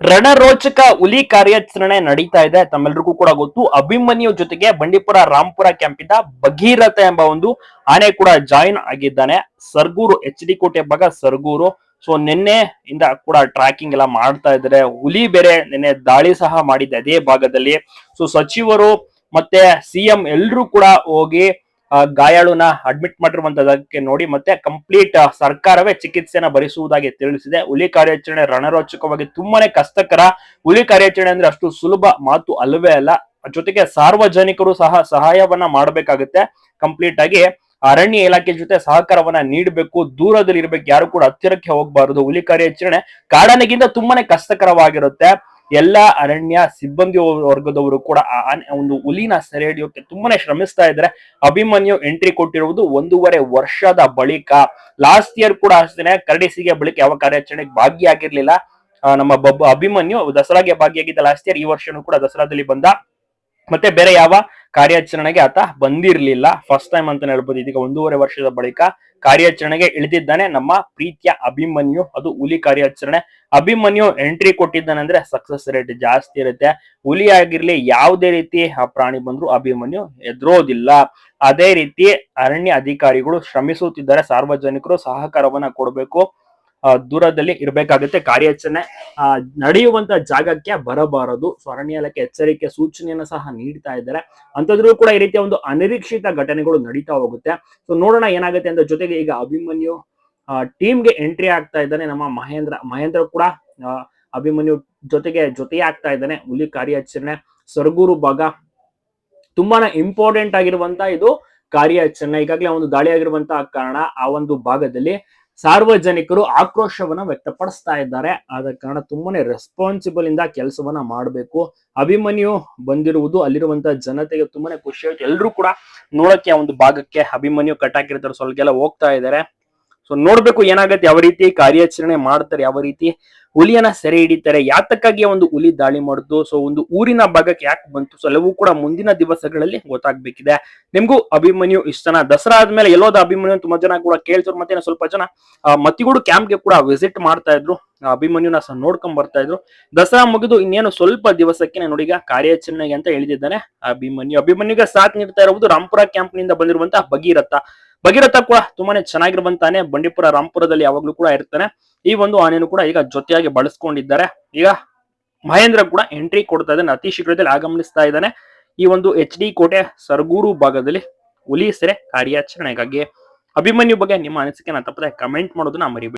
ರಣರೋಚಕ ಹುಲಿ ಕಾರ್ಯಾಚರಣೆ ನಡೀತಾ ಇದೆ. ತಮ್ಮೆಲ್ರಿಗೂ ಕೂಡ ಗೊತ್ತು. ಅಭಿಮನ್ಯು ಜೊತೆಗೆ ಬಂಡೀಪುರ ರಾಮ್ಪುರ ಕ್ಯಾಂಪ್ ಇಂದ ಭಗೀರಥ ಎಂಬ ಒಂದು ಆನೆ ಕೂಡ ಜಾಯಿನ್ ಆಗಿದ್ದಾನೆ. ಸರ್ಗೂರು, ಎಚ್ ಡಿ ಕೋಟೆ ಭಾಗ ಸರ್ಗೂರು. ಸೊ ನಿನ್ನೆ ಇಂದ ಕೂಡ ಟ್ರ್ಯಾಕಿಂಗ್ ಎಲ್ಲ ಮಾಡ್ತಾ ಇದ್ದಾರೆ. ಹುಲಿ ಬೇರೆ ನಿನ್ನೆ ದಾಳಿ ಸಹ ಮಾಡಿದ್ದೆ ಅದೇ ಭಾಗದಲ್ಲಿ. ಸೊ ಸಚಿವರು ಮತ್ತೆ ಸಿಎಂ ಎಲ್ರೂ ಕೂಡ ಹೋಗಿ ಗಾಯಾಳುನ ಅಡ್ಮಿಟ್ ಮಾಡಿರುವಂತದಕ್ಕೆ ನೋಡಿ ಮತ್ತೆ ಕಂಪ್ಲೀಟ್ ಸರ್ಕಾರವೇ ಚಿಕಿತ್ಸೆನ ಭರಿಸುವುದಾಗಿ ತಿಳಿಸಿದೆ. ಹುಲಿ ಕಾರ್ಯಾಚರಣೆ ರಣರೋಚಕವಾಗಿ ತುಂಬಾನೇ ಕಷ್ಟಕರ. ಹುಲಿ ಕಾರ್ಯಾಚರಣೆ ಅಂದ್ರೆ ಅಷ್ಟು ಸುಲಭ ಮಾತು ಅಲ್ಲವೇ ಅಲ್ಲ. ಜೊತೆಗೆ ಸಾರ್ವಜನಿಕರು ಸಹ ಸಹಾಯವನ್ನ ಮಾಡಬೇಕಾಗುತ್ತೆ. ಕಂಪ್ಲೀಟ್ ಆಗಿ ಅರಣ್ಯ ಇಲಾಖೆ ಜೊತೆ ಸಹಕಾರವನ್ನ ನೀಡಬೇಕು. ದೂರದಲ್ಲಿ ಇರ್ಬೇಕು ಯಾರು ಕೂಡ ಹತ್ತಿರಕ್ಕೆ ಹೋಗಬಾರದು. ಹುಲಿ ಕಾರ್ಯಾಚರಣೆ ಕಾಡಾನೆಗಿಂತ ತುಂಬಾನೇ ಕಷ್ಟಕರವಾಗಿರುತ್ತೆ. ಎಲ್ಲ ಅರಣ್ಯ, ಸಿಬ್ಬಂದಿ ವರ್ಗದವರು ಕೂಡ ಆ ಒಂದು ಹುಲಿನ ಸೆರೆ ಹಿಡಿಯೋಕೆ ತುಂಬಾನೇ ಶ್ರಮಿಸ್ತಾ ಇದ್ದಾರೆ. ಅಭಿಮನ್ಯು ಎಂಟ್ರಿ ಕೊಟ್ಟಿರುವುದು ಒಂದೂವರೆ ವರ್ಷದ ಬಳಿಕ. ಲಾಸ್ಟ್ ಇಯರ್ ಕೂಡ ಅಷ್ಟೇನೆ ಕರಡಿಸಿಗೆ ಬಳಿಕ ಯಾವ ಕಾರ್ಯಾಚರಣೆಗೆ ಭಾಗಿಯಾಗಿರ್ಲಿಲ್ಲ. ನಮ್ಮ ಅಭಿಮನ್ಯು ದಸರಾಗೆ ಭಾಗಿಯಾಗಿದ್ದ ಲಾಸ್ಟ್ ಇಯರ್ ಈ ವರ್ಷನೂ ಕೂಡ ದಸರಾದಲ್ಲಿ ಬಂದ. ಮತ್ತೆ ಬೇರೆ ಯಾವ ಕಾರ್ಯಾಚರಣೆಗೆ ಆತ ಬಂದಿರಲಿಲ್ಲ. ಫಸ್ಟ್ ಟೈಮ್ ಅಂತ ಹೇಳ್ಬೋದು. ಇದೀಗ ಒಂದೂವರೆ ವರ್ಷದ ಬಳಿಕ ಕಾರ್ಯಾಚರಣೆಗೆ ಇಳಿದಿದ್ದಾನೆ. ನಮ್ಮ ಪ್ರೀತಿಯ ಅಭಿಮನ್ಯು, ಅದು ಹುಲಿ ಕಾರ್ಯಾಚರಣೆ. ಅಭಿಮನ್ಯು ಎಂಟ್ರಿ ಕೊಟ್ಟಿದ್ದಾನೆ ಅಂದ್ರೆ ಸಕ್ಸಸ್ ರೇಟ್ ಜಾಸ್ತಿ ಇರುತ್ತೆ. ಹುಲಿ ಆಗಿರ್ಲಿ ಯಾವುದೇ ರೀತಿ ಆ ಪ್ರಾಣಿ ಬಂದ್ರು ಅಭಿಮನ್ಯು ಎದುರೋದಿಲ್ಲ ಅದೇ ರೀತಿ ಅರಣ್ಯ ಅಧಿಕಾರಿಗಳು ಶ್ರಮಿಸುತ್ತಿದ್ದಾರೆ. ಸಾರ್ವಜನಿಕರು ಸಹಕಾರವನ್ನ ಕೊಡಬೇಕು. ದೂರದಲ್ಲಿ ಇರಬೇಕಾಗುತ್ತೆ. ಕಾರ್ಯಾಚರಣೆ ಆ, ನಡೆಯುವಂತ ಜಾಗಕ್ಕೆ ಬರಬಾರದು. ಸೊ ಅರಣ್ಯ ಇಲಾಖೆ ಎಚ್ಚರಿಕೆ ಸೂಚನೆಯನ್ನು ಸಹ ನೀಡ್ತಾ ಇದ್ದಾರೆ. ಅಂತದ್ರೂ ಕೂಡ ಈ ರೀತಿಯ ಒಂದು ಅನಿರೀಕ್ಷಿತ ಘಟನೆಗಳು ನಡೀತಾ ಹೋಗುತ್ತೆ. ಸೊ ನೋಡೋಣ ಏನಾಗುತ್ತೆ ಅಂತ ಜೊತೆಗೆ ಈಗ ಅಭಿಮನ್ಯು ಟೀಮ್ಗೆ ಎಂಟ್ರಿ ಆಗ್ತಾ ಇದ್ದಾನೆ. ನಮ್ಮ ಮಹೇಂದ್ರ ಮಹೇಂದ್ರ ಕೂಡ ಅಭಿಮನ್ಯು ಜೊತೆಗೆ ಜೊತೆ ಆಗ್ತಾ ಇದ್ದಾನೆ. ಹುಲಿ ಕಾರ್ಯಾಚರಣೆ ಸರ್ಗೂರು ಭಾಗ ತುಂಬಾನೇ ಇಂಪಾರ್ಟೆಂಟ್ ಆಗಿರುವಂತ ಇದು ಕಾರ್ಯಾಚರಣೆ. ಈಗಾಗಲೇ ಒಂದು ದಾಳಿ ಆಗಿರುವಂತಹ ಕಾರಣ ಆ ಒಂದು ಭಾಗದಲ್ಲಿ. ಸಾರ್ವಜನಿಕರು ಆಕ್ರೋಶವನ್ನ ವ್ಯಕ್ತಪಡಿಸ್ತಾ ಇದ್ದಾರೆ. ಆದ ಕಾರಣ ತುಂಬಾನೇ ರೆಸ್ಪಾನ್ಸಿಬಲ್ ಇಂದ ಕೆಲಸವನ್ನ ಮಾಡಬೇಕು. ಅಭಿಮನ್ಯು ಬಂದಿರುವುದು ಅಲ್ಲಿರುವಂತ ಜನತೆಗೆ ತುಂಬಾನೇ ಖುಷಿ ಆಯ್ತು. ಎಲ್ಲರೂ ಕೂಡ ನೋಡಕ್ಕೆ ಒಂದು ಭಾಗಕ್ಕೆ ಅಭಿಮನ್ಯು ಕಟ್ಟಾಕಿರ್ತಾರೆ. ಸ್ವಲ್ಪ ಹೋಗ್ತಾ ಇದ್ದಾರೆ. ಸೊ, ನೋಡ್ಬೇಕು ಏನಾಗತ್ತೆ, ಯಾವ ರೀತಿ ಕಾರ್ಯಾಚರಣೆ ಮಾಡ್ತಾರೆ, ಯಾವ ರೀತಿ ಹುಲಿಯನ್ನ ಸೆರೆ ಹಿಡಿತಾರೆ. ಯಾತಕ್ಕಾಗಿ ಒಂದು ಹುಲಿ ದಾಳಿ ಮಾಡುದು ಸೊ ಒಂದು ಊರಿನ ಭಾಗಕ್ಕೆ ಯಾಕೆ ಬಂತು? ಸೊ ಎಲ್ಲವೂ ಕೂಡ ಮುಂದಿನ ದಿವಸಗಳಲ್ಲಿ ಗೊತ್ತಾಗ್ಬೇಕಿದೆ. ನಿಮ್ಗೂ ಅಭಿಮನ್ಯು ಇಷ್ಟನ ದಸರಾ ಆದ್ಮೇಲೆ ಎಲ್ಲೋದ ಅಭಿಮನ್ಯು ತುಂಬಾ ಜನ ಕೂಡ ಕೇಳ್ತಾರೆ ಮತ್ತೆ ಸ್ವಲ್ಪ ಜನ ಮತ್ತಿಗೂಡು ಕ್ಯಾಂಪ್ಗೆ ಕೂಡ ವಿಸಿಟ್ ಮಾಡ್ತಾ ಇದ್ರು. ಅಭಿಮನ್ಯುನ ಸಹ ನೋಡ್ಕೊಂಡ್ ಬರ್ತಾ ಇದ್ರು. ದಸರಾ ಮುಗಿದು ಇನ್ನೇನು ಸ್ವಲ್ಪ ದಿವಸಕ್ಕೆ ನೋಡಿ ಈಗ ಕಾರ್ಯಾಚರಣೆಗೆ ಅಂತ ಹೇಳಿದ್ದಾನೆ ಅಭಿಮನ್ಯು. ಅಭಿಮನ್ಯುಗೆ ಸಾಥ್ ನೀಡ್ತಾ ಇರುವುದು ರಾಂಪುರ ಕ್ಯಾಂಪ್ನಿಂದ ಬಂದಿರುವಂತಹ ಭಗೀರಥ. ಭಗೀರಥ ಕೂಡ ತುಂಬಾನೇ ಚೆನ್ನಾಗಿರುವಂತಾನೆ ಬಂಡೀಪುರ ರಾಂಪುರದಲ್ಲಿ ಯಾವಾಗ್ಲೂ ಕೂಡ ಇರ್ತಾನೆ. ಈ ಒಂದು ಆನೆಯನ್ನು ಕೂಡ ಈಗ ಜೊತೆಯಾಗಿ ಬಳಸ್ಕೊಂಡಿದ್ದಾರೆ. ಈಗ ಮಹೇಂದ್ರ ಕೂಡ ಎಂಟ್ರಿ ಕೊಡ್ತಾ ಇದ್ದಾನೆ, ಅತಿ ಶೀಘ್ರದಲ್ಲಿ ಆಗಮನಿಸ್ತಾ ಇದ್ದಾನೆ. ಈ ಒಂದು ಎಚ್ ಡಿ ಕೋಟೆ ಸರ್ಗೂರು ಭಾಗದಲ್ಲಿ ಹುಲಿ, ಸೆರೆ ಕಾರ್ಯಾಚರಣೆಗಾಗಿ. ಅಭಿಮನ್ಯು ಬಗ್ಗೆ ನಿಮ್ಮ ಅನಿಸಿಕೆನ ತಪ್ಪದೆ ಕಮೆಂಟ್ ಮಾಡೋದನ್ನ ಮರಿಬೇಡಿ.